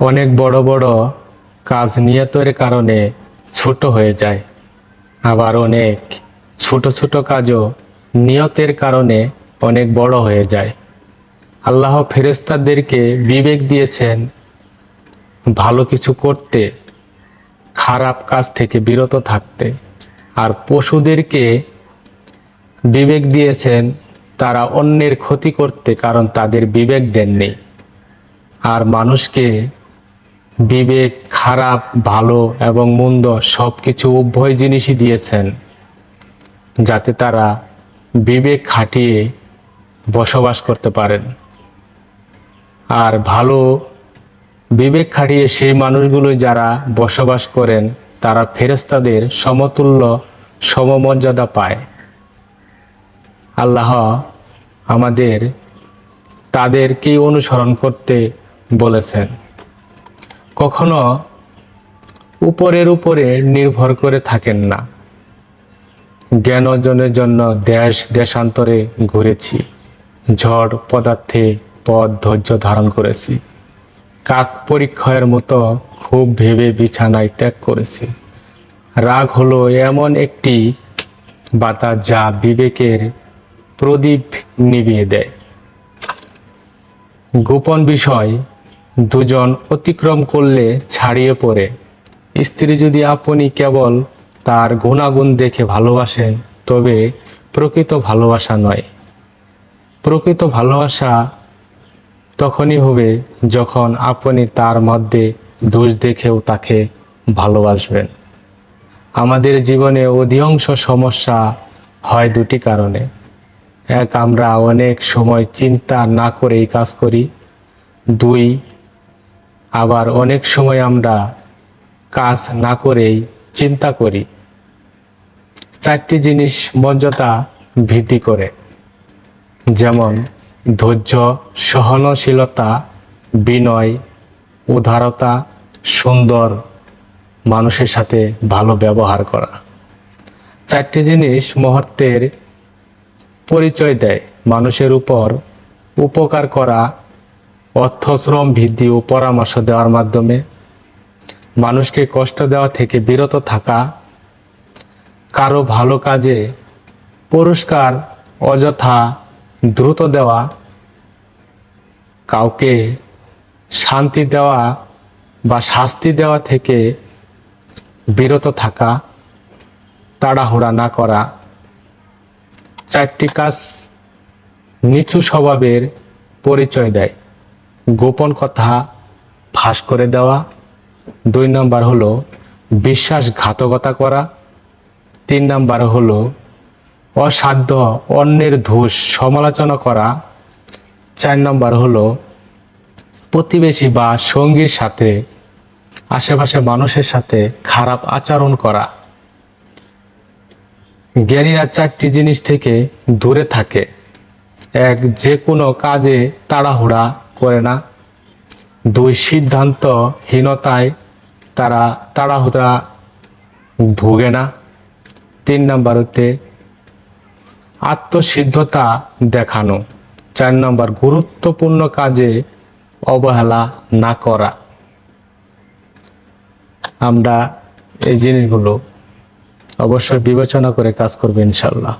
অনেক বড় বড় কাজ নিয়তের কারণে ছোট হয়ে যায়। আবার অনেক ছোট ছোট কাজও নিয়তের কারণে অনেক বড় হয়ে যায়। আল্লাহ ফেরেস্তাদেরকে বিবেক দিয়েছেন ভালো কিছু করতে, খারাপ কাজ থেকে বিরত থাকতে। আর পশুদেরকে বিবেক দিয়েছেন তারা অন্যের ক্ষতি করতে কারণ তাদের বিবেক দেননি। আর মানুষকে বিবেক, খারাপ, ভালো এবং মন্দ সব কিছু উভয় জিনিসই দিয়েছেন, যাতে তারা বিবেক খাটিয়ে বসবাস করতে পারেন। আর ভালো বিবেক খাটিয়ে সেই মানুষগুলো যারা বসবাস করেন, তারা ফেরেস্তাদের সমতুল্য সমমর্যাদা পায়। আল্লাহ আমাদের তাদেরকেই অনুসরণ করতে বলেছেন। কখনো উপরের উপরে নির্ভর করে থাকেন না। জ্ঞান অর্জনের জন্য দেশ, দেশান্তরে ঘুরেছি। ঝড়, পদার্থে পথ, ধৈর্য ধারণ করেছি। কাক পরীক্ষার মতো খুব ভেবে বিছানায় ত্যাগ করেছি। রাগ হলো এমন একটি বাতাস যা বিবেকের প্রদীপ নিভিয়ে দেয়। গোপন বিষয় দুজন অতিক্রম করলে ছাড়িয়ে পড়ে। স্ত্রী যদি আপনি কেবল তার গুণাগুণ দেখে ভালোবাসেন, তবে প্রকৃত ভালোবাসা নয়। প্রকৃত ভালোবাসা তখনই হবে যখন আপনি তার মধ্যে দোষ দেখেও তাকে ভালোবাসবেন। আমাদের জীবনে অধিকাংশ সমস্যা হয় দুটি কারণে। এক, আমরা অনেক সময় চিন্তা না করেই কাজ করি। দুই আবার অনেক সময় আমরা কাজ না করেই চিন্তা করি। চারটি জিনিস মর্যাদা ভিত্তি করে। যেমন ধৈর্য, সহনশীলতা, বিনয়, উদারতা, সুন্দর, মানুষের সাথে ভালো ব্যবহার করা। চারটি জিনিস মুহূর্তের পরিচয় দেয়। মানুষের উপর উপকার করা অর্থশ্রম বৃদ্ধি ও পরামর্শ দেওয়ার মাধ্যমে মানুষকে কষ্ট দেওয়া থেকে বিরত থাকা, কারও ভালো কাজে পুরস্কার, অযথা দ্রুত দেওয়া, কাউকে শান্তি দেওয়া বা শাস্তি দেওয়া থেকে বিরত থাকা, তাড়াহুড়া না করা। চারটি কাজ নিচু স্বভাবের পরিচয় দেয়। গোপন কথা ফাঁস করে দেওয়া। দুই নম্বর হলো বিশ্বাসঘাতকতা করা। তিন নম্বর হলো অসাধ্য অন্যের দোষ সমালোচনা করা। চার নম্বর হলো প্রতিবেশী বা সঙ্গীর সাথে, আশেপাশে মানুষের সাথে খারাপ আচরণ করা। জ্ঞানীরা চারটি জিনিস থেকে দূরে থাকে। এক, যে কোনো কাজে তাড়াহুড়া করে না। দুই সিদ্ধান্তহীনতায় তারা তাড়াহুড়া ভোগে না। তিন নাম্বার হতে আত্মসিদ্ধতা দেখানো। চার নম্বর, গুরুত্বপূর্ণ কাজে অবহেলা না করা। আমরা এই জিনিসগুলো অবশ্যই বিবেচনা করে কাজ করব ইনশাল্লাহ